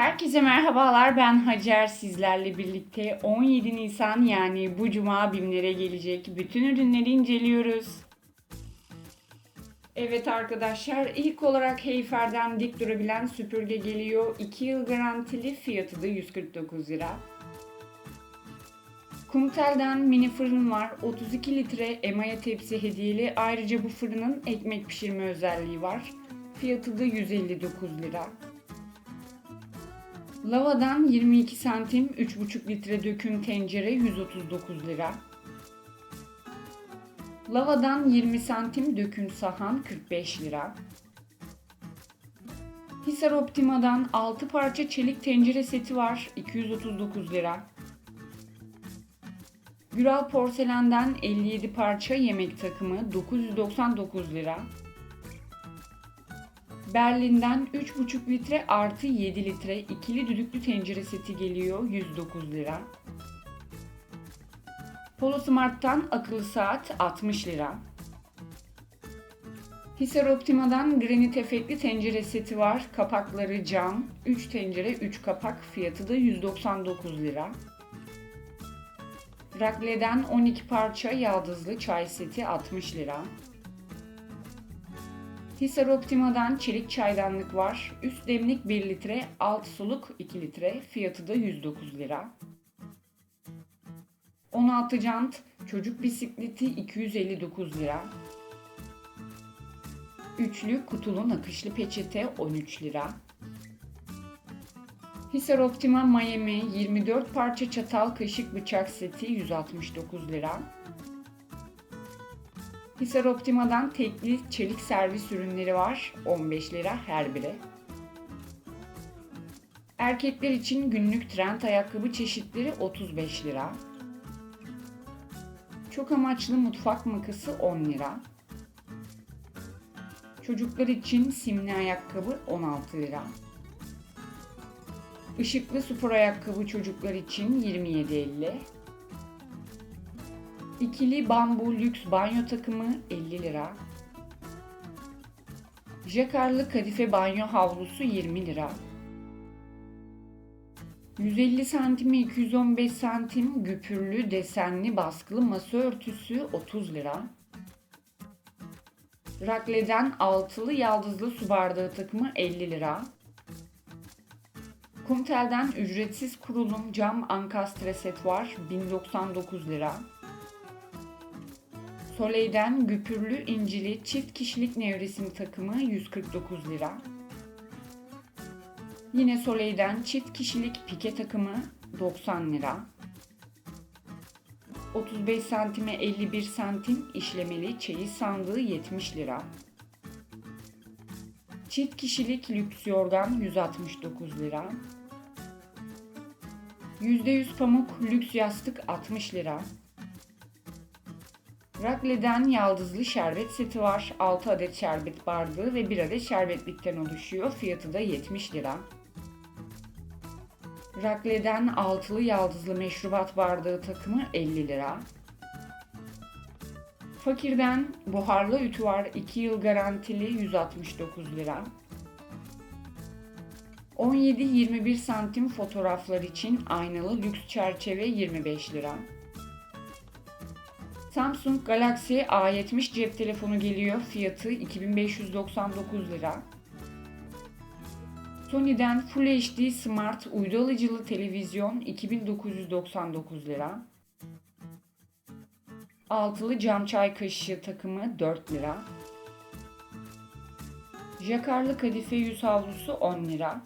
Herkese merhabalar ben Hacer sizlerle birlikte 17 Nisan yani bu cuma BİM'lere gelecek bütün ürünleri inceliyoruz. Evet arkadaşlar ilk olarak Heyfer'den dik durabilen süpürge geliyor. 2 yıl garantili fiyatı da 149 lira. Kumtel'den mini fırın var. 32 litre emaye tepsi hediyeli. Ayrıca bu fırının ekmek pişirme özelliği var. Fiyatı da 159 lira. Lavadan 22 santim 3,5 litre döküm tencere 139 lira. Lavadan 20 santim döküm sahan 45 lira. Hisar Optima'dan 6 parça çelik tencere seti var 239 lira. Güral Porselen'den 57 parça yemek takımı 999 lira. Berlin'den 3,5 litre artı 7 litre ikili düdüklü tencere seti geliyor 109 lira. Polo Smart'tan akıllı saat 60 lira. Hisar Optima'dan granit efektli tencere seti var. Kapakları cam. 3 tencere 3 kapak fiyatı da 199 lira. Rakle'den 12 parça yaldızlı çay seti 60 lira. Hisar Optima'dan çelik çaydanlık var. Üst demlik 1 litre, alt suluk 2 litre. Fiyatı da 109 lira. 16 jant çocuk bisikleti 259 lira. Üçlü kutulu nakışlı peçete 13 lira. Hisar Optima Miami 24 parça çatal kaşık bıçak seti 169 lira. Hisar Optima'dan tekli çelik servis ürünleri var. 15 lira her biri. Erkekler için günlük trend ayakkabı çeşitleri 35 lira. Çok amaçlı mutfak makası 10 lira. Çocuklar için simli ayakkabı 16 lira. Işıklı spor ayakkabı çocuklar için 27.50. İkili bambu lüks banyo takımı 50 lira. Jakarlı kadife banyo havlusu 20 lira. 150 santime 215 santim güpürlü desenli baskılı masa örtüsü 30 lira. Rakle'den altılı yaldızlı su bardağı takımı 50 lira. Kumtel'den ücretsiz kurulum cam ankastre set var 1099 lira. Soleil'den güpürlü incili çift kişilik nevresim takımı 149 lira. Yine Soleil'den çift kişilik pike takımı 90 lira. 35 santime 51 santim işlemeli çeyiz sandığı 70 lira. Çift kişilik lüks yorgan 169 lira. %100 pamuk lüks yastık 60 lira. Rakle'den yaldızlı şerbet seti var. 6 adet şerbet bardağı ve 1 adet şerbetlikten oluşuyor. Fiyatı da 70 lira. Rakle'den altılı yaldızlı meşrubat bardağı takımı 50 lira. Fakir'den buharlı ütü var 2 yıl garantili 169 lira. 17-21 santim fotoğraflar için aynalı lüks çerçeve 25 lira. Samsung Galaxy A70 cep telefonu geliyor. Fiyatı 2599 lira. Sony'den Full HD Smart uydu alıcılı televizyon 2999 lira. Altılı cam çay kaşığı takımı 4 lira. Jakarlı kadife yüz havlusu 10 lira.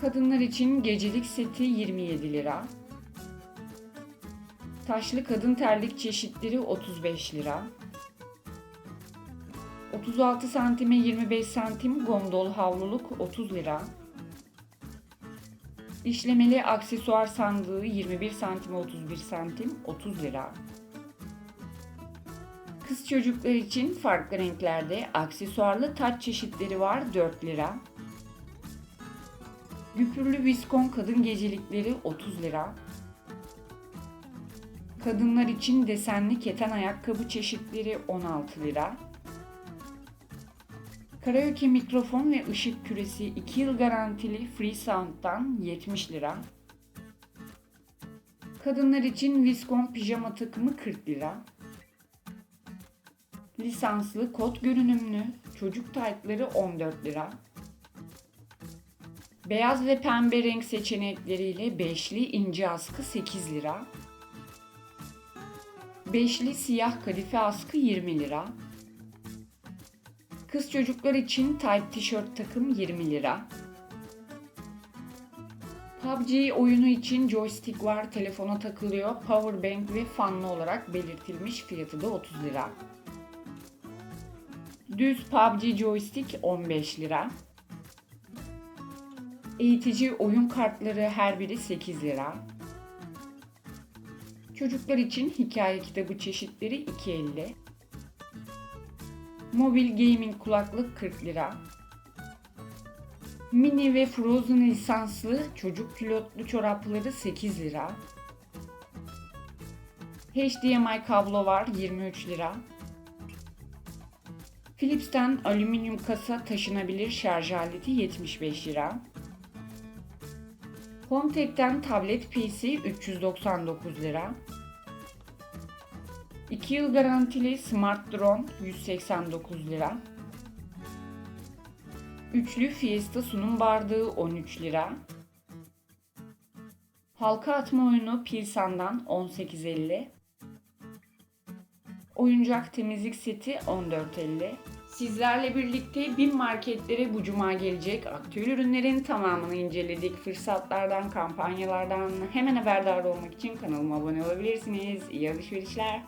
Kadınlar için gecelik seti 27 lira. Taşlı kadın terlik çeşitleri 35 lira. 36 santime 25 santim gondol havluluk 30 lira. İşlemeli aksesuar sandığı 21 santime 31 santim 30 lira. Kız çocuklar için farklı renklerde aksesuarlı taç çeşitleri var 4 lira. Güpürlü viskon kadın gecelikleri 30 lira. Kadınlar için desenli keten ayakkabı çeşitleri 16 lira. Karaoke mikrofon ve ışık küresi 2 yıl garantili Freesound'dan 70 lira. Kadınlar için Viscom pijama takımı 40 lira. Lisanslı kot görünümlü çocuk taytları 14 lira. Beyaz ve pembe renk seçenekleriyle beşli ince askı 8 lira. Beşli siyah kadife askı 20 lira. Kız çocuklar için tight tişört takım 20 lira. PUBG oyunu için joystick var, telefona takılıyor, powerbank ve fanlı olarak belirtilmiş fiyatı da 30 lira. Düz PUBG joystick 15 lira. Eğitici oyun kartları her biri 8 lira. Çocuklar için hikaye kitabı çeşitleri 2.50. Mobil gaming kulaklık 40 lira. Mini ve Frozen lisanslı çocuk pilotlu çorapları 8 lira. HDMI kablo var 23 lira. Philips'ten alüminyum kasa taşınabilir şarj aleti 75 lira. HomeTech'ten tablet PC 399 lira. 2 yıl garantili Smart Drone 189 lira. Üçlü Fiesta sunum bardağı 13 lira. Halka atma oyunu Pilsan'dan 18.50. Oyuncak temizlik seti 14.50. Sizlerle birlikte bin marketlere bu cuma gelecek aktüel ürünlerin tamamını inceledik. Fırsatlardan, kampanyalardan hemen haberdar olmak için kanalıma abone olabilirsiniz. İyi alışverişler.